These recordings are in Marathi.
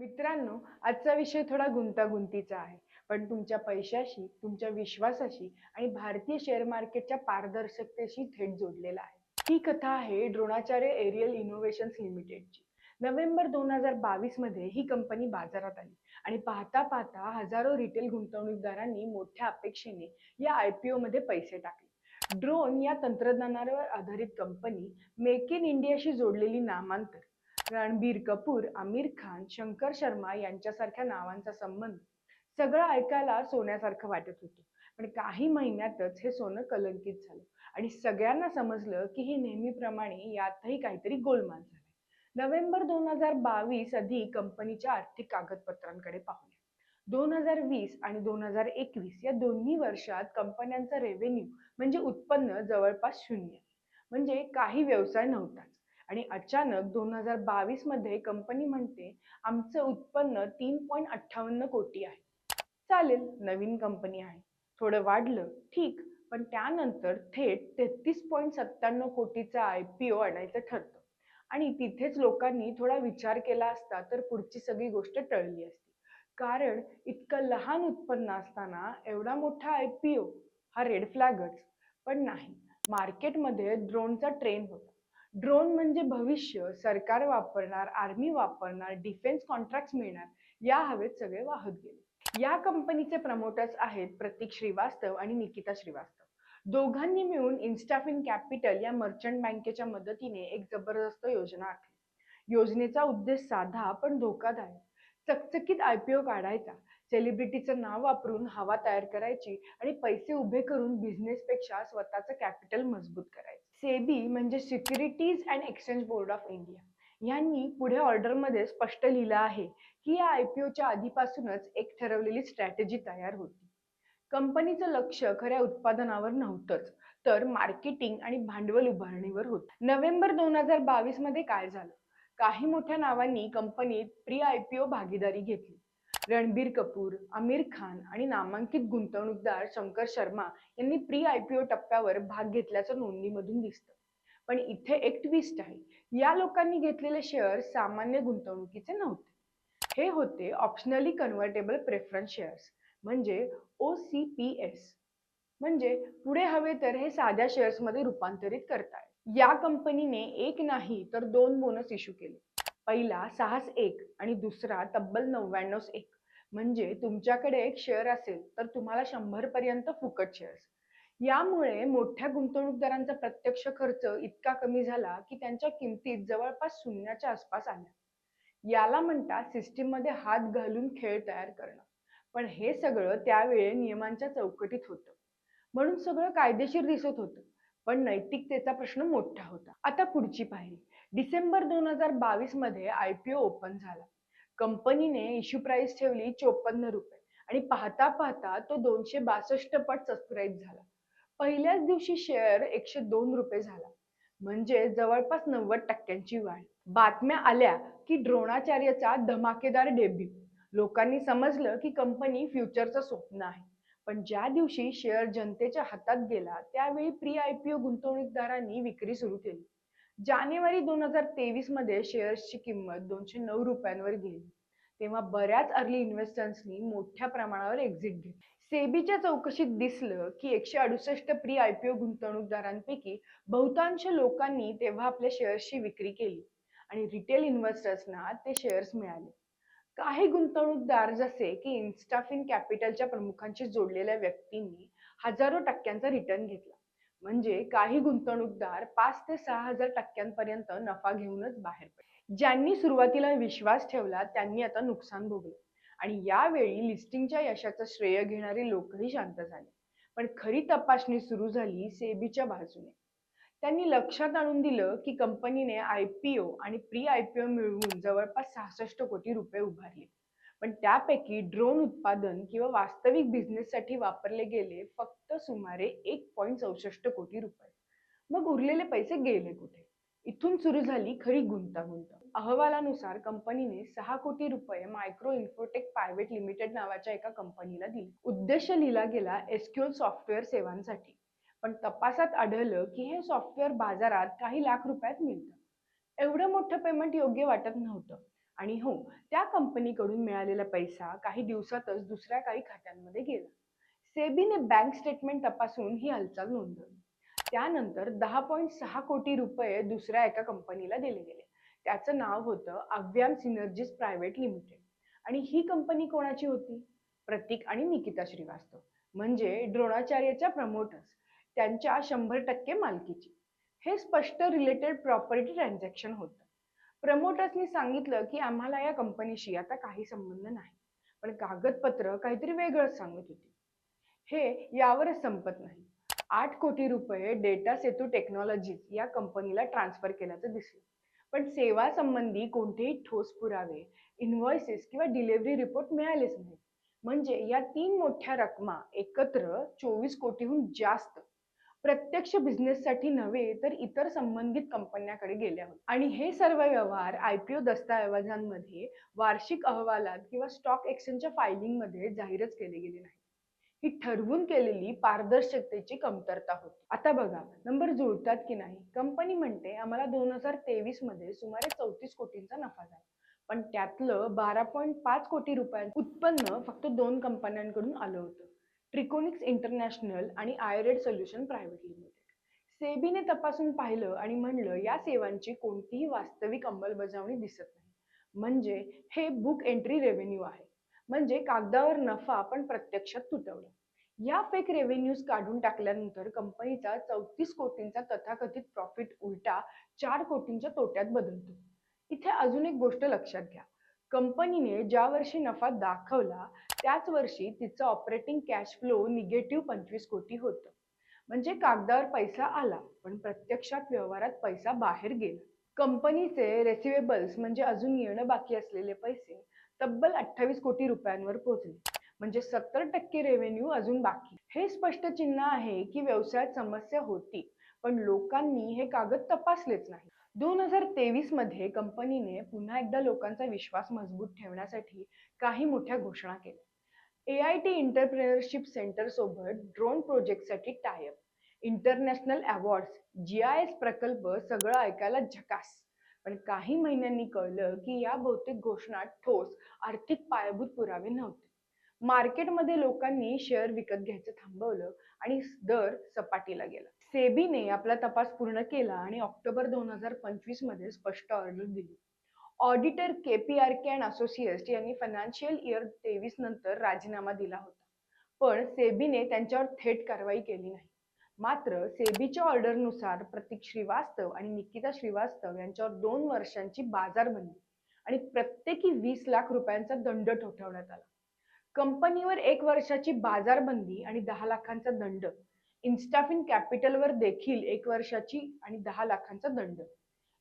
मित्रांनो आजचा विषय थोडा गुंतागुंतीचा आहे. पण तुमच्या पैशाशी तुमच्या विश्वासाशी आणि भारतीय शेअर मार्केटच्या पारदर्शकतेशी थेट जोडलेला आहे. ही कथा आहे द्रोणाचार्य एरियल इनोव्हेशन्स लिमिटेडची नोव्हेंबर दोन हजार बावीसमध्ये ही कंपनी बाजारात आली आणि पाहता पाहता हजारो रिटेल गुंतवणूकदारांनी मोठ्या अपेक्षेने या आय पी मध्ये पैसे टाकले. ड्रोन या तंत्रज्ञानावर आधारित कंपनी मेक इन इंडियाशी जोडलेली नामांतर रणबीर कपूर आमिर खान शंकर शर्मा यांच्यासारख्या नावांचा संबंध सगळं ऐकायला सोन्यासारखं वाटत होतं. पण काही महिन्यातच हे सोनं कलंकित झालं आणि सगळ्यांना समजलं की हे नेहमीप्रमाणे यातही काहीतरी गोलमाल झालं नोव्हेंबर दोन हजार बावीस आधी कंपनीच्या आर्थिक कागदपत्रांकडे पाहूया. दोन हजार वीस आणि दोन हजार एकवीस या दोन्ही वर्षात कंपन्यांचा रेव्हेन्यू म्हणजे उत्पन्न जवळपास शून्य. म्हणजे काही व्यवसाय नव्हताच. आणि अचानक दोन हजार बावीसमध्ये कंपनी म्हणते आमचं उत्पन्न तीन पॉईंट अठ्ठावन्न कोटी आहे. चालेल नवीन कंपनी आहे. थोडं वाढलं ठीक पण त्यानंतर थेट तेहतीस पॉईंट सत्त्याण्णव कोटीचा आय पी ओ आणायचं ठरतं. आणि तिथेच लोकांनी थोडा विचार केला असता तर पुढची सगळी गोष्ट टळली असती. कारण इतकं लहान उत्पन्न असताना एवढा मोठा आय पी ओ हा रेड फ्लॅगच पण नाही मार्केटमध्ये ड्रोनचा ट्रेंड होता. ड्रोन म्हणजे भविष्य सरकार वापरणार आर्मी वापरणार डिफेन्स कॉन्ट्रॅक्ट मिळणार या हवेत सगळे वाहत गेले. या कंपनीचे प्रमोटर्स आहेत प्रतीक श्रीवास्तव आणि निकिता श्रीवास्तव. दोघांनी मिळून इन्स्टाफिन कॅपिटल या मर्चंट बँकेच्या मदतीने एक जबरदस्त योजना आखली. योजनेचा उद्देश साधा पण धोकादायक. चकचकीत आयपीओ काढायचा सेलिब्रिटीचं नाव वापरून हवा तयार करायची आणि पैसे उभे करून बिझनेसपेक्षा स्वतःचं कॅपिटल मजबूत करायचं. सेबी म्हणजे securities and exchange board of India. यांनी पुढे ऑर्डरमध्ये स्पष्ट लिहिलं आहे की या आय पी ओच्या आधीपासूनच एक ठरवलेली स्ट्रॅटेजी तयार होती. कंपनीचं लक्ष खऱ्या उत्पादनावर नव्हतंच तर मार्केटिंग आणि भांडवल उभारणीवर होतं. नोव्हेंबर दोन हजार बावीसमध्ये काय झालं? काही मोठ्या नावांनी कंपनीत प्री आय पी ओ भागीदारी घेतली. रणबीर कपूर आमिर खान आणि नामांकित गुंतवणूकदार शंकर शर्मा यांनी प्री आय पी ओ टप्प्यावर भाग घेतल्याचं नोंदीमधून दिसतं. पण इथे एक ट्विस्ट आहे. या लोकांनी घेतलेले शेअर सामान्य गुंतवणुकीचे नव्हते. हे होते ऑप्शनली कन्व्हर्टेबल प्रेफरन्स शेअर्स म्हणजे ओ सी पी एस म्हणजे पुढे हवे तर हे साध्या शेअर्समध्ये रूपांतरित करताय. या कंपनीने एक नाही तर दोन बोनस इश्यू केले. पहिला सहास एक आणि दुसरा तब्बल नव्याण्णव एक. म्हणजे तुमच्याकडे एक शेअर असेल तर तुम्हाला शंभर पर्यंत फुकट शेअर्स यामुळे मोठ्या गुंतवणूकदारांचा प्रत्यक्ष खर्च इतका कमी झाला की त्यांच्या किमतीत जवळपास शून्याच्या आसपास आल्या. याला म्हणतात सिस्टीममध्ये हात घालून खेळ तयार करणं. पण हे सगळं त्यावेळी नियमांच्या चौकटीत होतं. म्हणून सगळं कायदेशीर दिसत होतं. पण नैतिकतेचा प्रश्न मोठा होता. आता पुढची पाहिली डिसेंबर दोन हजार बावीसमध्ये आय पी ओ ओपन झाला. कंपनीने इश्यू प्राइस ठेवली चोपन्न रुपये आणि पाहता पाहता तो दोनशे बासष्ट पट सबस्क्राईब झाला. पहिल्याच दिवशी शेअर एकशे दोन रुपये झाला. म्हणजे जवळपास नव्वद टक्क्यांची वाढ. बातम्या आल्या की द्रोणाचार्यचा धमाकेदार डेब्यू लोकांनी समजलं की कंपनी फ्युचरचं स्वप्न आहे. पण ज्या दिवशी शेअर जनतेच्या हातात गेला त्यावेळी प्री आय पी ओ गुंतवणूकदारांनी विक्री सुरू केली. जानेवारी दोन हजार तेवीसमध्ये शेअर्सची किंमत दोनशे नऊ रुपयांवर गेली. तेव्हा बऱ्याच अर्ली इन्व्हेस्टर्सनी मोठ्या प्रमाणावर एक्झिट घेतली. सेबीच्या चौकशीत दिसलं की एकशे अडुसष्ट प्री आय पी ओ गुंतवणूकदारांपैकी बहुतांश लोकांनी तेव्हा आपल्या शेअर्सची विक्री केली आणि रिटेल इन्व्हेस्टर्सना ते शेअर्स मिळाले. काही गुंतवणूकदार जसे की इन्स्टाफिन कॅपिटलच्या प्रमुखांशी जोडलेल्या व्यक्तींनी हजारो टक्क्यांचा रिटर्न घेतला. म्हणजे काही गुंतवणूकदार पाच ते सहा हजार टक्क्यांपर्यंत नफा घेऊनच बाहेर पडले. ज्यांनी सुरुवातीला विश्वास ठेवला त्यांनी आता नुकसान भोगले. आणि यावेळी लिस्टिंगच्या यशाचं श्रेय घेणारे लोकही शांत झाले. पण खरी तपासणी सुरू झाली सेबीच्या बाजूने. त्यांनी लक्षात आणून दिलं की कंपनीने आय पी ओ आणि प्री आय पी ओ मिळवून जवळपास सहासष्ट कोटी रुपये उभारले. पण त्यापैकी ड्रोन उत्पादन किंवा वास्तविक बिझनेससाठी वापरले गेले फक्त सुमारे एक पॉईंट चौसष्ट कोटी रुपये. मग उरलेले पैसे गेले कुठे? इथून सुरू झाली खरी गुंतागुंत. अहवालानुसार कंपनीने सहा कोटी रुपये मायक्रो इन्फोटेक प्रायव्हेट लिमिटेड नावाच्या एका कंपनीला दिले. उद्देश लिहिला गेला एसक्यूएल सॉफ्टवेअर सेवांसाठी. पण तपासात आढळलं की हे सॉफ्टवेअर बाजारात काही लाख रुपयात मिळतं. एवढं मोठं पेमेंट योग्य वाटत नव्हतं. आणि हो त्या कंपनीकडून मिळालेला पैसा काही दिवसातच दुसऱ्या काही खात्यांमध्ये गेला. सेबीने बँक स्टेटमेंट तपासून ही हालचाल नोंदवली. त्यानंतर दहा पॉईंट सहा कोटी रुपये दुसऱ्या एका कंपनीला दिले गेले. त्याचं नाव होतं अव्याम सिनर्जीस प्रायव्हेट लिमिटेड. आणि ही कंपनी कोणाची होती? प्रतीक आणि निकिता श्रीवास्तव म्हणजे द्रोणाचार्याच्या प्रमोटर्स त्यांच्या शंभर टक्के मालकीची. हे स्पष्ट रिलेटेड प्रॉपर्टी ट्रान्झॅक्शन होतं. प्रमोटर्सनी सांगितलं की आम्हाला या कंपनीशी आता काही संबंध नाही. पण कागदपत्र काहीतरी वेगळंच सांगत होती. हे यावरच संपत नाही. आठ कोटी रुपये डेटा सेतू टेक्नॉलॉजीज या कंपनीला ट्रान्सफर केल्याचं दिसलं. पण सेवा संबंधी कोणतेही ठोस पुरावे इन्व्हॉइसेस किंवा डिलिव्हरी रिपोर्ट मिळालेच नाहीत. म्हणजे या तीन मोठ्या रकमा एकत्र चोवीस कोटीहून जास्त प्रत्यक्ष बिझनेससाठी नव्हे तर इतर संबंधित कंपन्यांकडे गेल्या होत्या. आणि हे सर्व व्यवहार आय पी ओ दस्तऐवजांमध्ये वार्षिक अहवालात किंवा स्टॉक एक्सचेंजच्या फायलिंगमध्ये जाहीरच केले गेले नाही ही ठरवून केलेली पारदर्शकतेची कमतरता होती. आता बघा नंबर जुळतात की नाही? कंपनी म्हणते आम्हाला दोन हजार तेवीसमध्ये सुमारे चौतीस कोटींचा नफा झाला. पण त्यातलं बारा पॉईंट पाच कोटी रुपयांचं उत्पन्न फक्त दोन कंपन्यांकडून आलं होतं. ट्रिकोनिक्स इंटरनॅशनल आणि आयरेड सोल्युशन प्रायव्हेट लिमिटेड. सेबीने तपासून पाहिलं आणि म्हणलं या सेवांची कोणतीही वास्तविक अंमलबजावणी दिसत नाही. म्हणजे हे बुक एंट्री रेव्हेन्यू आहे. म्हणजे कागदावर नफा पण प्रत्यक्षात तुटवला. या फेक रेव्हेन्यूज काढून टाकल्यानंतर कंपनीचा चौतीस कोटींचा तथाकथित प्रॉफिट उलटा चार कोटींच्या तोट्यात बदलतो. इथे अजून एक गोष्ट लक्षात घ्या. कंपनीने ज्या वर्षी नफा दाखवला त्याच वर्षी तिचं ऑपरेटिंग कॅश फ्लो निगेटिव्ह पंचवीस कोटी होतं. म्हणजे कागदावर पैसा आला पण प्रत्यक्षात व्यवहारात पैसा बाहेर गेला. कंपनीचे रेसिवेबल्स म्हणजे अजून येणं बाकी असलेले पैसे तब्बल अठ्ठावीस कोटी रुपयांवर पोहोचले. म्हणजे सत्तर टक्के रेव्हेन्यू अजून बाकी. हे स्पष्ट चिन्ह आहे की व्यवसायात समस्या होती पण लोकांनी हे कागद तपासलेच नाही. दोन हजार तेवीसमध्ये कंपनीने पुन्हा एकदा लोकांचा विश्वास मजबूत ठेवण्यासाठी काही मोठ्या घोषणा केल्या. A I T entrepreneurship centre सोबत ड्रोन प्रोजेक्टसाठी tie up international awards G I S प्रकल्प सगळं ऐकायला झकास. पण काही महिन्यांनी कळलं की या बहुतेक घोषणा ठोस आर्थिक पायाभूत पुरावे नव्हते. मार्केटमध्ये लोकांनी शेअर विकत घ्यायचं थांबवलं आणि दर सपाटीला गेला. सेबीने आपला तपास पूर्ण केला आणि ऑक्टोबर दोन हजार पंचवीसमध्ये स्पष्ट ऑर्डर दिली. Auditor K P R K and associates यांनी फायनान्शियल इयर तेवीस नंतर राजीनामा दिला होता. पण सेबीने त्यांच्यावर थेट कारवाई केली नाही. मात्र सेबीच्या ऑर्डरनुसार प्रतीक श्रीवास्तव आणि निकिता श्रीवास्तव यांच्यावर दोन वर्षांची बाजारबंदी आणि प्रत्येकी वीस लाख रुपयांचा दंड ठोठावण्यात आला. कंपनीवर एक वर्षाची बाजारबंदी आणि दहा लाखांचा दंड इन्स्टाफिन कॅपिटलवर देखील एक वर्षाची आणि दहा लाखांचा दंड.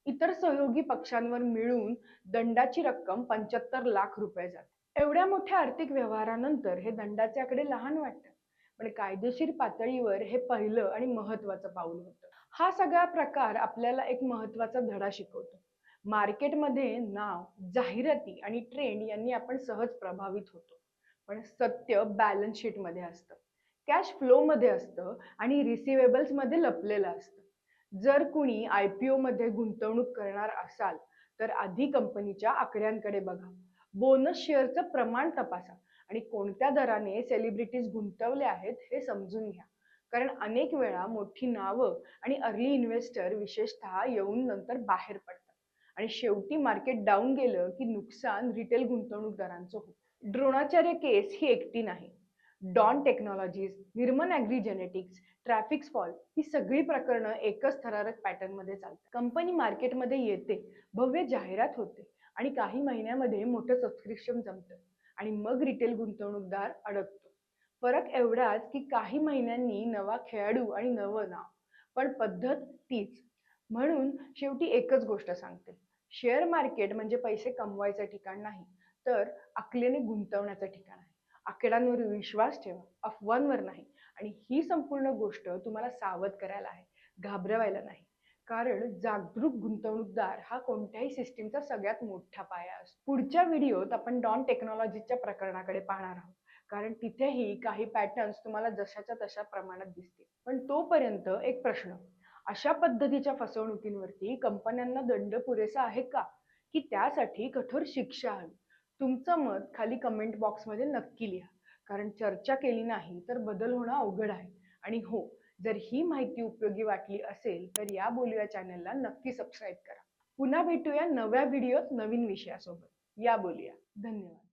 इतर सहयोगी पक्षांवर मिळून दंडाची रक्कम पंच्याहत्तर लाख रुपये जाते. एवढ्या मोठ्या आर्थिक व्यवहारानंतर हे दंडाचे आकडे लहान वाटतात. पण कायदेशीर पातळीवर हे पहिलं आणि महत्वाचं पाऊल होतं. हा सगळा प्रकार आपल्याला एक महत्त्वाचा धडा शिकवतो. मार्केटमध्ये नाव जाहिराती आणि ट्रेंड यांनी आपण सहज प्रभावित होतो. पण सत्य बॅलन्स शीटमध्ये असतं. कॅश फ्लो मध्ये असतं आणि रिसिवेबल्समध्ये लपलेलं असतं. जर कुणी आय पी ओमध्ये मध्ये गुंतवणूक करणार असाल तर आधी कंपनीच्या आकड्यांकडे बघा. बोनस शेअरचं प्रमाण तपासा आणि कोणत्या दराने सेलिब्रिटीज गुंतवले आहेत हे समजून घ्या. कारण अनेक वेळा मोठी नावं आणि अर्ली इन्व्हेस्टर विशेषतः येऊन नंतर बाहेर पडतात. आणि शेवटी मार्केट डाऊन गेलं की नुकसान रिटेल गुंतवणूकदारांचं होतं. द्रोणाचार्य केस ही एकटी नाही. Dawn technologies Nirman agri genetics traffic fall ही सगळी प्रकरणं एकच थरारक पॅटर्नमध्ये चालतात. कंपनी मार्केटमध्ये येते भव्य जाहिरात होते आणि काही महिन्यामध्ये मोठं सबस्क्रिप्शन जमतं आणि मग रिटेल गुंतवणूकदार अडकतो. फरक एवढाच की काही महिन्यांनी नवा खेळाडू आणि नवं नाव पण पद्धत तीच. म्हणून शेवटी एकच गोष्ट सांगते. शेअर मार्केट म्हणजे पैसे कमवायचं ठिकाण नाही तर अकलेने गुंतवण्याचं ठिकाण आहे. आकड्यांवर विश्वास ठेवा अफवांवर नाही. आणि ही संपूर्ण गोष्ट तुम्हाला सावध करायला आहे घाबरवायला नाही. कारण जागरूक गुंतवणूकदार हा कोणत्याही सिस्टीमचा सगळ्यात मोठा पाया असतो. पुढच्या व्हिडिओत आपण डॉन टेक्नॉलॉजीच्या प्रकरणाकडे पाहणार आहोत. कारण तिथेही काही पॅटर्न्स तुम्हाला जशाच्या तशा प्रमाणात दिसतील. पण तोपर्यंत एक प्रश्न. अशा पद्धतीच्या फसवणुकींवरती कंपन्यांना दंड पुरेसा आहे का? की त्यासाठी कठोर शिक्षा हवी? तुमचं मत खाली कमेंट बॉक्समध्ये नक्की लिहा. कारण चर्चा केली नाही तर बदल होणं अवघड आहे. आणि हो जर ही माहिती उपयोगी वाटली असेल तर या बोलूया चॅनलला नक्की सबस्क्राईब करा. पुन्हा भेटूया नव्या व्हिडिओत नवीन विषयासोबत. या बोलूया धन्यवाद.